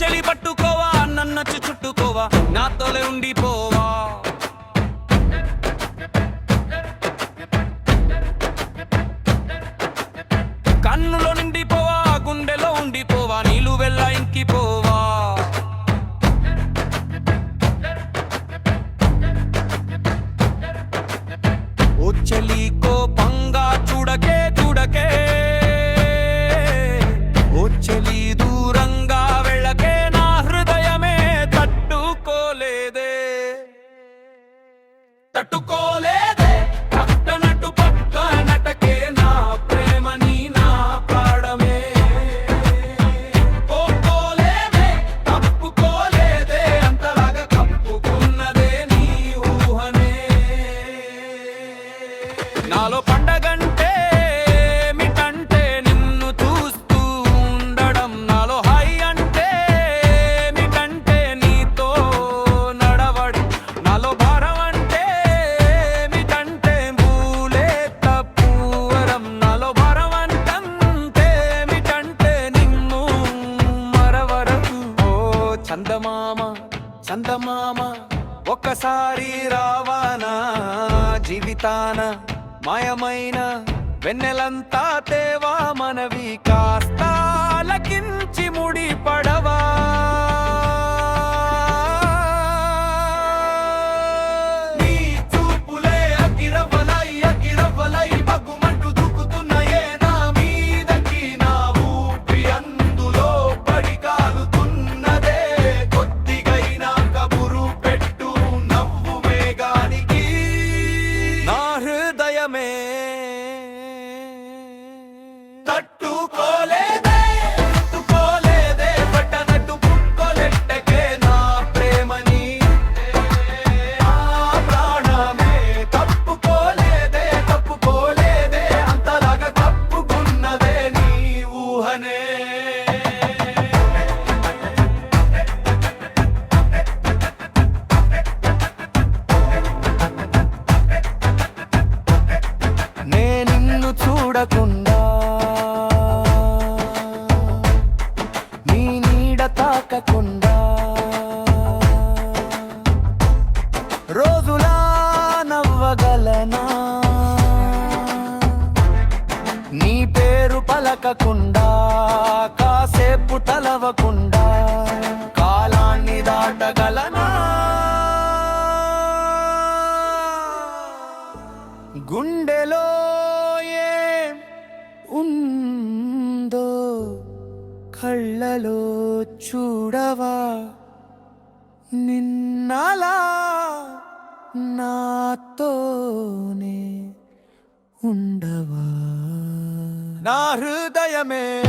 చెలి నాలో పండగంటే మిటంటే నిన్ను చూస్తూ ఉండడం నాలో హై అంటే మిటంటే నీతో నడవడం నాలో భారం అంటే మిటంటే పూలే తప్పువరం నాలో భారం అంటే మిటంటే నిన్ను మరవరం. ఓ చందమామ చందమామ ఒక్కసారి రావానా జీవితాన? మాయమైన వెన్నెలంతా తేవా మనవి కాస్త లకించి ముడి చూడకుండా నీ నీడ తాకకుండా. రోజులా నవ్వగలనా? నీ పేరు పలకకుండా కాసేపు తలవకుండా. కాలాన్ని దాటగలనా? గుండెలో ఉందో కళ్ళలో చూడవా? నిన్నలా నాతోనే ఉండవా? నా హృదయమే